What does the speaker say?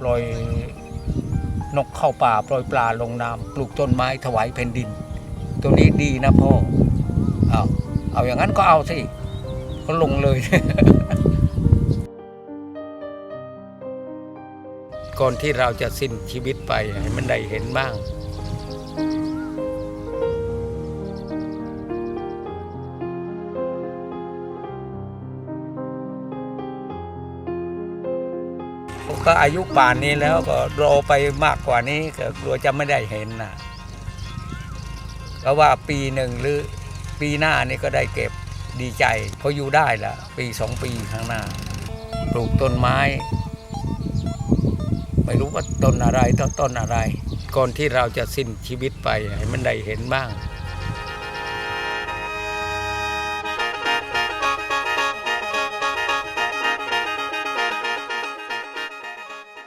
ปล่อยนกเข้าป่าปล่อยปลาลงน้ำปลูกต้นไม้ถวายแผ่นดิน ตัวนี้ดีนะพ่อเอาเอาอย่างนั้นก็เอาสิก็ลงเลยก่อนที่เราจะสิ้นชีวิตไปให้มันได้เห็นบ้าง ก็อายุป่านนี้แล้วก็รอไปมากกว่านี้ก็กลัวจะไม่ได้เห็นนะเพราะว่าปีหนึ่งหรือปีหน้านี่ก็ได้เก็บดีใจเพราะอยู่ได้ละปีสองปีข้างหน้า ปลูกต้นไม้ ไม่รู้ว่าต้นอะไรต้นต้นอะไร ก่อนที่เราจะสิ้นชีวิตไปให้มันได้เห็นบ้าง